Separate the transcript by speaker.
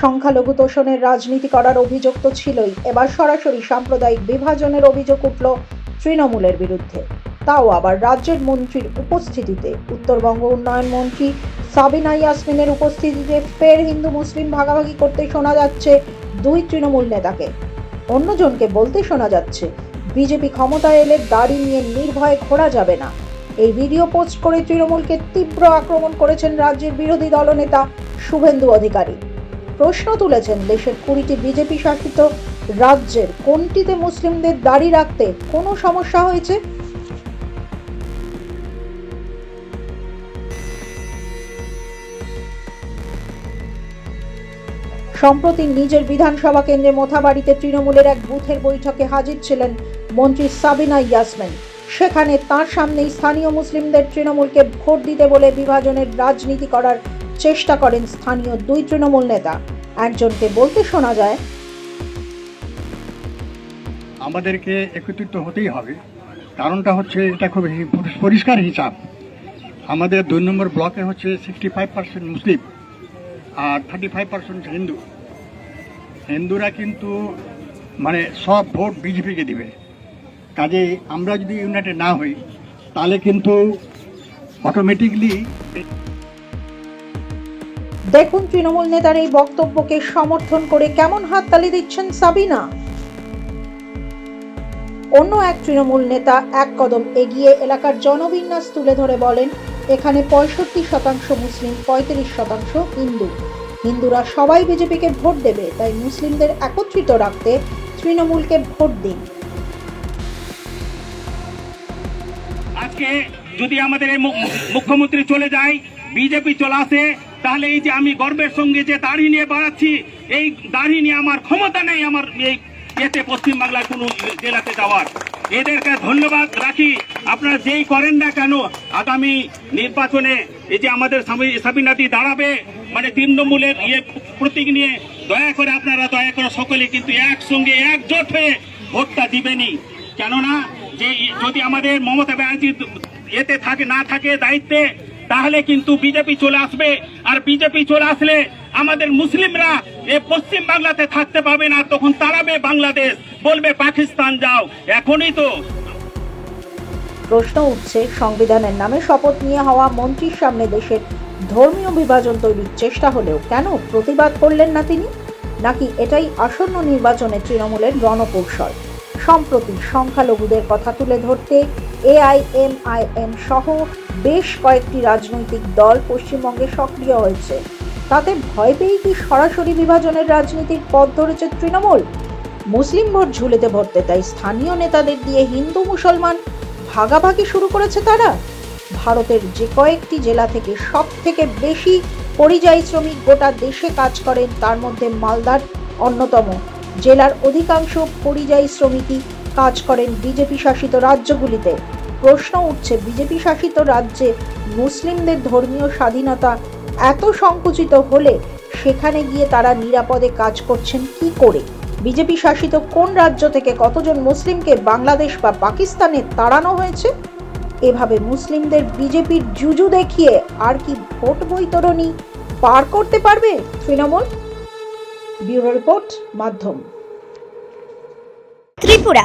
Speaker 1: সংখ্যালঘু তোষণের রাজনীতি করার অভিযোগ তো ছিলই। এবার সরাসরি সাম্প্রদায়িক বিভাজনের অভিযোগ উঠল তৃণমূলের বিরুদ্ধে। তাও আবার রাজ্যের মন্ত্রীর উপস্থিতিতে। উত্তরবঙ্গ উন্নয়ন মন্ত্রী সাবিনা ইয়াসমিনের উপস্থিতিতে ফের হিন্দু মুসলিম ভাগাভাগি করতে শোনা যাচ্ছে দুই তৃণমূল নেতাকে। অন্যজনকে বলতে শোনা যাচ্ছে, বিজেপি ক্ষমতায় এলে দাড়ি নিয়ে নির্ভয়ে ঘোরা যাবে না। এই ভিডিও পোস্ট করে তৃণমূলকে তীব্র আক্রমণ করেছেন রাজ্যের বিরোধী দলনেতা শুভেন্দু অধিকারী। প্রশ্ন তুলেছেন দেশের কুড়িটি বিজেপি শাসিত রাজ্যের কোনটিতে মুসলিমদের দাড়ি রাখতে কোনো সমস্যা হয়েছে? সম্প্রতি নিজের বিধানসভা কেন্দ্রে মোথাবাড়িতে তৃণমূলের এক বুথের বৈঠকে হাজির ছিলেন মন্ত্রী সাবিনা ইয়াসমিন। সেখানে তার সামনেই স্থানীয় মুসলিমদের তৃণমূলকে ভোট দিতে বলে বিভাজনের রাজনীতি করার চেষ্টা করেন স্থানীয় দুই তৃণমূল নেতা। একজনকে বলতে শোনা যায়,
Speaker 2: আমাদেরকে একত্রিত হতেই হবে। কারণটা হচ্ছে এটা খুব পরিষ্কার হিসাব। আমাদের দুই নম্বর ব্লকে হচ্ছে সিক্সটি ফাইভ পার্সেন্ট মুসলিম আর থার্টি ফাইভ পার্সেন্ট হিন্দু। হিন্দুরা কিন্তু মানে সব ভোট বিজেপিকে দিবে। কাজে আমরা যদি ইউনাইটেড না হই, তাহলে কিন্তু অটোমেটিকলি
Speaker 1: দেখুন তৃণমূল নেতার এই বক্তব্যকে সমর্থন করে কেমন হাততালি দিচ্ছেন সাবিনা। অন্য এক তৃণমূল নেতা এক কদম এগিয়ে এলাকার জনবিন্যাস তুলে ধরে বলেন, এখানে পঁয়ষট্টি শতাংশ মুসলিম, পঁয়ত্রিশ শতাংশ হিন্দু। হিন্দুরা সবাই বিজেপিকে ভোট দেবে, তাই মুসলিমদের একত্রিত রাখতে তৃণমূলকে ভোট দিন।
Speaker 3: আজকে যদি আমাদের মুখ্যমন্ত্রী চলে যায়, বিজেপি চলে আসে তাহলে এই যে আমি গর্বের সঙ্গে যে দাড়ি নিয়ে বাড়াচ্ছি, এই দাড়ি নিয়ে আমার ক্ষমতা নেই আমার এই এতে পশ্চিমবাংলার কোনো জেলাতে যাওয়ার। এদেরকে ধন্যবাদ রাখি। আপনারা যেই করেন না কেন, আগামী নির্বাচনে এই যে আমাদের সাবিনাদি দাঁড়াবে মানে তৃণমূলের ইয়ে প্রতীক নিয়ে দয়া করে আপনারা দয়া করে সকলে কিন্তু একসঙ্গে একজোট হয়ে ভোটটা দিবেনি কেননা, যে যদি আমাদের মমতা ব্যানার্জি এতে থাকে, না থাকে দায়িত্বে তাহলে কিন্তু বিজেপি চলে আসবে। আর বিজেপি চলে আসলে আমাদের মুসলিমরা এ পশ্চিম বাংলাতে থাকতে পাবে না। তখন তাড়াবে বাংলাদেশ। বলবে, পাকিস্তান যাও। এখনই তো।
Speaker 1: প্রশ্ন উঠছে, সংবিধানের নামে শপথ নিয়ে হওয়া মন্ত্রীর সামনে দেশের ধর্মীয় বিভাজন তৈরির চেষ্টা হলেও কেন প্রতিবাদ করলেন না তিনি? নাকি এটাই আসন্ন নির্বাচনে তৃণমূলের রণকৌশল? সম্প্রতি সংখ্যালঘুদের কথা তুলে ধরতে এআইএমআইএম সহ বেশ কয়েকটি রাজনৈতিক দল পশ্চিমবঙ্গে সক্রিয় হয়েছে। তাতে ভয় পেয়ে কি সরাসরি বিভাজনের রাজনীতির পথ ধরেছে তৃণমূল? মুসলিম ভোট ঝুলেতে ভরতে তাই স্থানীয় নেতাদের দিয়ে হিন্দু মুসলমান ভাগাভাগি শুরু করেছে তারা। ভারতের যে কয়েকটি জেলা থেকে সব থেকে বেশি পরিযায়ী শ্রমিক গোটা দেশে কাজ করেন, তার মধ্যে মালদার অন্যতম। জেলার অধিকাংশ পরিযায়ী শ্রমিকই কাজ করেন বিজেপি শাসিত রাজ্যগুলিতে। প্রশ্ন উঠছে, বিজেপি শাসিত রাজ্যে মুসলিমদের ধর্মীয় স্বাধীনতা এত সংকুচিত হলে সেখানে গিয়ে তারা নিরাপদে কাজ করছেন কি করে? বিজেপি শাসিত কোন রাজ্য থেকে কতজন মুসলিমকে বাংলাদেশ বা পাকিস্তানে তাড়ানো হয়েছে? এভাবে মুসলিমদের বিজেপির জুজু দেখিয়ে আর কি ভোট বৈতরণী পার করতে পারবে তৃণমূল? ব্যুরো রিপোর্ট মাধ্যম।
Speaker 4: ত্রিপুরা।